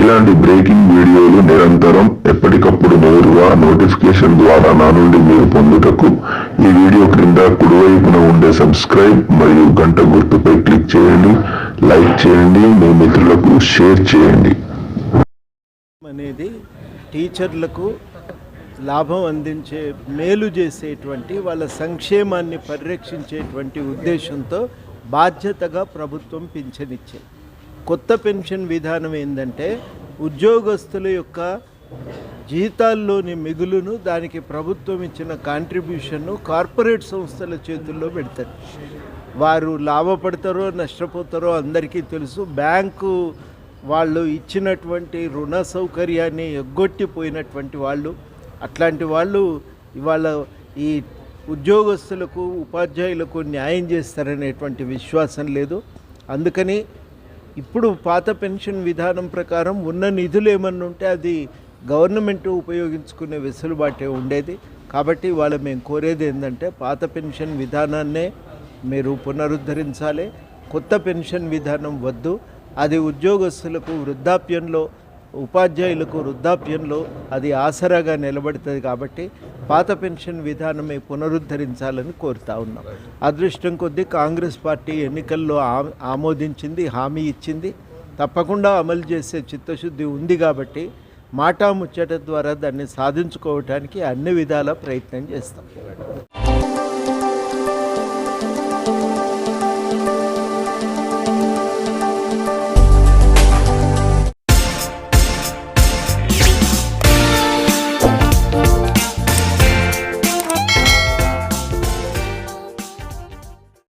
ఇలాంటి బ్రేకింగ్ వీడియోలు నిరంతరం ఎప్పటికప్పుడు నేరుగా నోటిఫికేషన్ ద్వారా నా నుండి మీరు పొందుటకు ఈ వీడియో క్రింద కుడివైపున ఉండే సబ్స్క్రైబ్ మరియు గంట గుర్తుపై క్లిక్ చేయండి లైక్ చేయండి మీ మిత్రులకు షేర్ చేయండి. అనేది టీచర్లకు లాభం అందించే మేలు చేసేటువంటి వాళ్ళ సంక్షేమాన్ని పరిరక్షించేటువంటి ఉద్దేశంతో బాధ్యతగా ప్రభుత్వం పింఛనిచ్చింది. కొత్త పెన్షన్ విధానం ఏంటంటే ఉద్యోగస్తుల యొక్క జీతాల్లోని మిగులును దానికి ప్రభుత్వం ఇచ్చిన కాంట్రిబ్యూషన్ను కార్పొరేట్ సంస్థల చేతుల్లో పెడతారు. వారు లాభపడతారో నష్టపోతారో అందరికీ తెలుసు. బ్యాంకు వాళ్ళు ఇచ్చినటువంటి రుణ సౌకర్యాన్ని ఎగ్గొట్టిపోయినటువంటి వాళ్ళు అట్లాంటి వాళ్ళు ఇవాళ ఈ ఉద్యోగస్తులకు ఉపాధ్యాయులకు న్యాయం చేస్తారనేటువంటి విశ్వాసం లేదు. అందుకని ఇప్పుడు పాత పెన్షన్ విధానం ప్రకారం ఉన్న నిధులు ఏమన్నా ఉంటే అది గవర్నమెంట్ ఉపయోగించుకునే వెసులుబాటే ఉండేది. కాబట్టి వాళ్ళ మేము కోరేది ఏంటంటే పాత పెన్షన్ విధానాన్నే మీరు పునరుద్ధరించాలి. కొత్త పెన్షన్ విధానం వద్దు. అది ఉద్యోగస్తులకు వృద్ధాప్యంలో ఉపాధ్యాయులకు వృద్ధాప్యంలో అది ఆసరాగా నిలబడుతుంది కాబట్టి పాత పెన్షన్ విధానమే పునరుద్ధరించాలని కోరుతా ఉన్నాం. అదృష్టం కొద్దీ కాంగ్రెస్ పార్టీ ఎన్నికల్లో ఆ- ఆమోదించింది హామీ ఇచ్చింది. తప్పకుండా అమలు చేసే చిత్తశుద్ధి ఉంది కాబట్టి మాటా ముచ్చట ద్వారా దాన్ని సాధించుకోవటానికి అన్ని విధాల ప్రయత్నం చేస్తాం.